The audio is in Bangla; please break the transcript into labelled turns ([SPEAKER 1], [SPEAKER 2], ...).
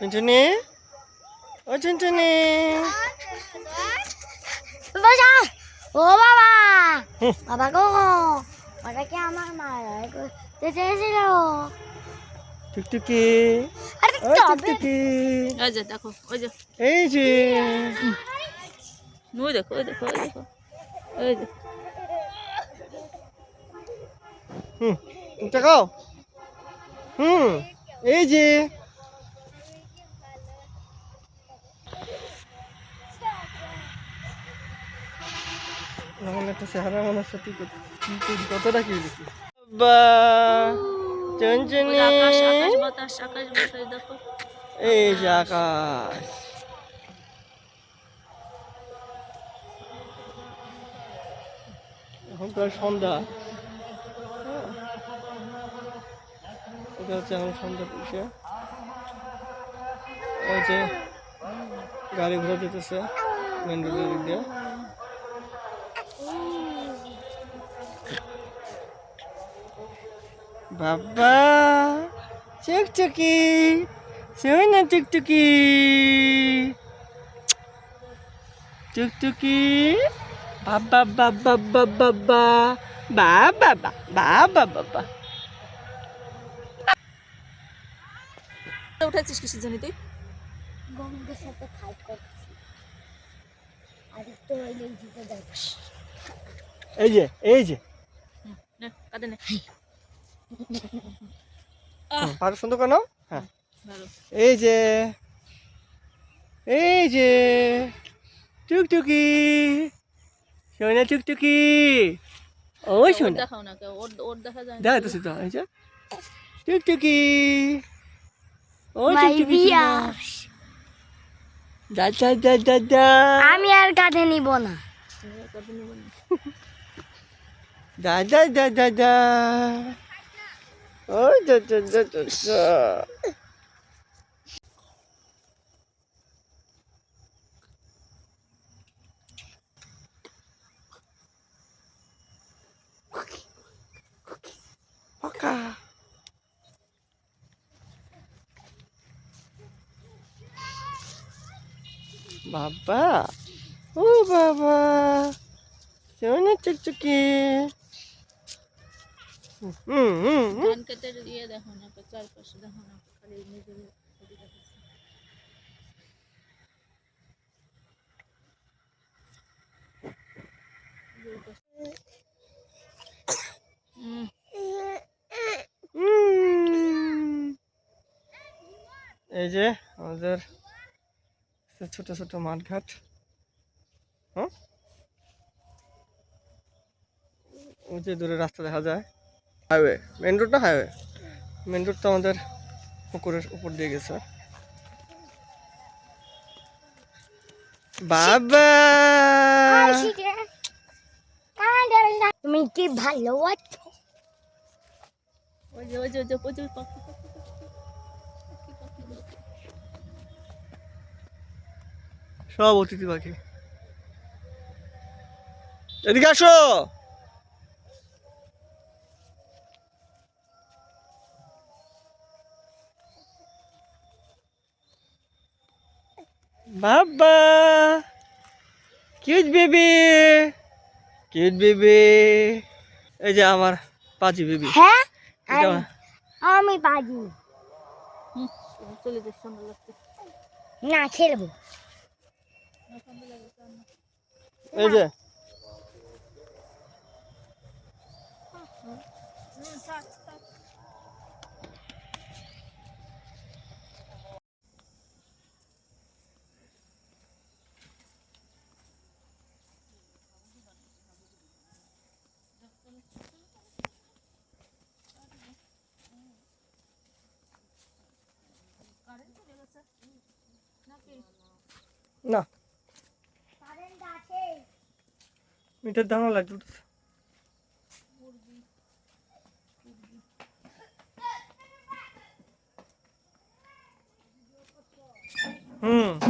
[SPEAKER 1] টুনটুনি ও টুনটুনি
[SPEAKER 2] বাবা ও বাবা। বাবা গো ওটাকে আমার মা চেয়েছিল?
[SPEAKER 1] টুকটুকি
[SPEAKER 2] আরে
[SPEAKER 1] টুকটুকি
[SPEAKER 3] ওই যে দেখো ওই যে।
[SPEAKER 1] এই যে।
[SPEAKER 3] ওই দেখো ওই দেখো ওই দেখো ওই যে
[SPEAKER 1] হুম। তাকাও হুম। এই যে। এমন একটা চেহারা মনে হচ্ছে তুই কত- কতটা কি বা চঞ্চনি। এই যে আকাশ। এখন প্রায় সন্ধ্যা। হ্যাঁ। এটা হচ্ছে এখন সন্ধ্যা পুষে ওই যে গাড়ি ঘোড়া যেতেছে মেন রোডের দিক দিয়ে। বাবা চকচকি শোন না টুকটুকি টুকটুকি বাবা বাবা বাবা বাবা বাবা বাবা বাবা
[SPEAKER 3] উঠেছিস কিসের জন্য তুই?
[SPEAKER 2] গঙ্গের সাথে ফাইট করছি। আর তো ওই জিতে যাবে
[SPEAKER 1] এই যে এই যে।
[SPEAKER 3] নে কাঁদে নে।
[SPEAKER 1] হুম, পারো সুন্দর কেন হ্যাঁ। এই যে এই যে টুকটুকি সোনা টুকটুকি। ওই সোনা।
[SPEAKER 3] দেখাও না ওর ওর দেখা যায়
[SPEAKER 1] দেখা যাচ্ছে এই যে। টুকটুকি। ও টুকটুকি দা দা দা দা দা।
[SPEAKER 2] আমি আর কাঁধে নিব না।
[SPEAKER 3] কাঁদে নেব না।
[SPEAKER 1] দা দা। 어, 저, 저, 저, 저, 저. 화가. 봐봐. 오, 봐봐. 시원한
[SPEAKER 3] 쪽쪽이. ধান ইয়ে দেখো না চারপাশে দেখো না খালি নিজের।
[SPEAKER 1] এই যে আমাদের ছোট ছোট মাঠঘাট। হ্যাঁ? ওই যে দূরে রাস্তা দেখা যায়। হাইওয়ে মেন রোড না হাইওয়ে। মেন রোড তো আমাদের পুকুরের উপর দিয়ে গেছে। বাবা!
[SPEAKER 2] তুমি কি ভালো আছো?
[SPEAKER 1] সব অতিথি পাখি। এদিকে আসো! বাবা কিউট বেবি কিউট বেবি এই যে আমার পাজি বেবি
[SPEAKER 2] হ্যাঁ? আমি-
[SPEAKER 3] লাগছে।
[SPEAKER 2] না খেলব।
[SPEAKER 1] এই যে না। মিটার দাম লাগছে হুম।